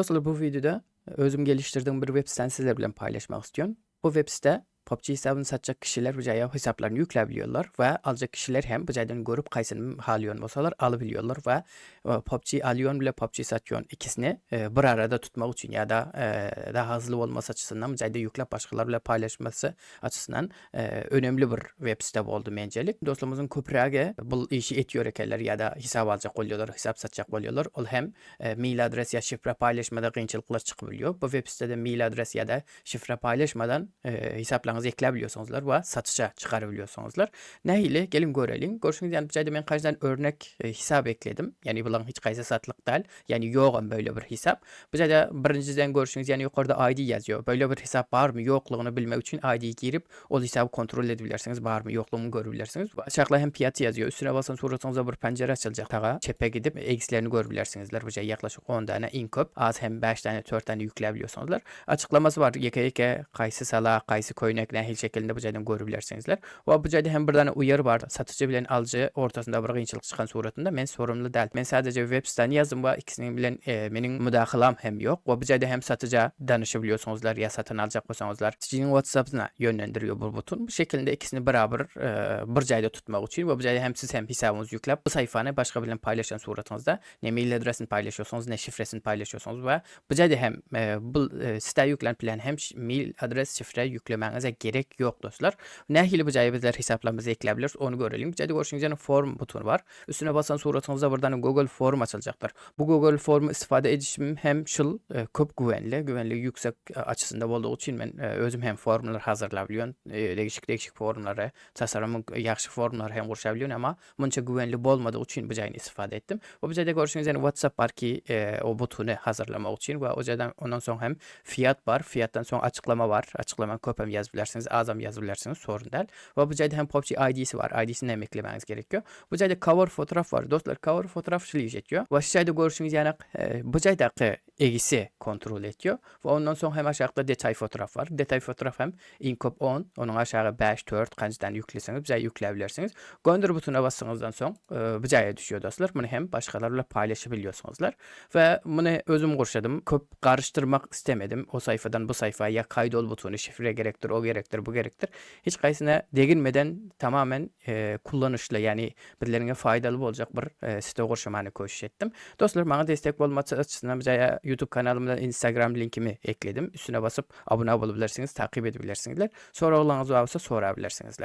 Dostlar bu videoda özüm geliştirdiğim bir web sitesini sizler bilen paylaşmak istiyorum. Bu web site PUBG hesabını satacak kişiler bu caya hesaplarını yükleyebiliyorlar ve alacak kişiler hem bu cayadan görüp kaysını halyon olsalar alabiliyorlar ve e, PUBG alyon bile PUBG satyon ikisini e, bir arada tutmak için ya da e, daha hızlı olması açısından bu cayda yüklep başkalarıyla paylaşması açısından önemli bir web site oldu mencelik. Dostlarımızın köprüge bu işi etiyor ekeler ya da hesap alacak oluyorlar, hesap satacak oluyorlar. Ol hem mail adres ya şifre paylaşmada kıyınçılıklar çıkabiliyor. Bu web sitede mail adres ya da şifre paylaşmadan e, hesaplarınızı ekleyebiliyorsunuzlar ve satışa çıkarabiliyorsunuzlar. Ne ile gelin görelim. Görüşünüz yani bu ben kaçtan örnek e, hesap ekledim. Yani bulan hiç kaysa satlık değil. Yani yoğun böyle bir hesap. Bu da birinciden görüşünüz yani yukarıda ID yazıyor. Böyle bir hesap var mı yokluğunu bilmek için ID'yi girip o hesabı kontrol edebilirsiniz. Var mı yokluğunu görebilirsiniz. Aşağıda hem fiyatı yazıyor. Üstüne basın suratınıza bir pencere açılacak. Tağa çepe gidip eksilerini görebilirsinizler. Bu yaklaşık 10 tane inkop. Az hem 5 tane 4 tane yükleyebiliyorsunuzlar. Açıklaması var. Yeke yeke sala kaysı koynak şeklinde bu caydan görebilirsiniz. Ve bu cayda hem bir tane uyarı var. Satıcı bilen alıcı ortasında bir kıyınçılık çıkan suratında men sorumlu değil. Men sadece web siteni yazdım ve ikisinin bilen e, benim müdahalam hem yok. Ve bu cayda hem satıcı danışabiliyorsunuzlar ya satın alacak olsanızlar. Sizin WhatsApp'ına yönlendiriyor bu buton. Bu şekilde ikisini beraber e, bir cayda tutmak için ve bu cayda hem siz hem hesabınızı yüklep bu sayfanı başka bilen paylaşan suratınızda ne mail adresini paylaşıyorsunuz ne şifresini paylaşıyorsunuz ve bu cayda hem e, bu e, site yüklenip bilen hem mail adres şifre yüklemenize gerek yok dostlar. Ne hili bu cayda bizler hesaplarımızı ekleyebiliriz onu görelim. Bu cayda görüşünüz form butonu var. Üstüne basan suratınızda buradan Google Form açılacaktır. Bu Google Form'u istifade edişim hem şıl e, köp güvenli, güvenliği yüksek e, açısında olduğu için ben e, özüm hem formlar hazırlayabiliyorum. E, değişik değişik formları, tasarımı yaxşı formlar hem kurşabiliyorum ama bunca güvenli olmadığı için bu cayını istifade ettim. Bu cayda görüşünüz WhatsApp var ki e, o butonu hazırlamak için ve o caydan ondan sonra hem fiyat var. Fiyattan sonra açıklama var. Açıklama köp hem yazabilirsiniz, azam yazabilirsiniz sorun değil. Ve bu cayda hem PUBG ID'si var. ID'sini hem eklemeniz gerekiyor. Bu cayda cover fotoğraf var. Dostlar cover fotoğraf işleyeceğiyor. Ve şu cayda görüşünüz yani e, bu caydaki egisi kontrol ediyor. Ve ondan sonra hem aşağıda detay fotoğraf var. Detay fotoğraf hem inkop 10. Onun aşağı 5, 4 kancıdan yükleseniz bize yükleyebilirsiniz. Gönder butonuna bastığınızdan sonra e, düşüyor dostlar. Bunu hem başkalarıyla paylaşabiliyorsunuzlar. Ve bunu özüm kurşadım. Köp karıştırmak istemedim. O sayfadan bu sayfaya ya kaydol butonu şifre gerektir, o gerektir, bu gerektir. Hiç kaysına değinmeden tamamen e, kullanışlı yani birilerine faydalı olacak bir e, site kurşamanı koşuş ettim. Dostlar bana destek olması açısından bize YouTube kanalımdan Instagram linkimi ekledim. Üstüne basıp abone olabilirsiniz, takip edebilirsiniz. Sonra olanınız varsa sorabilirsiniz.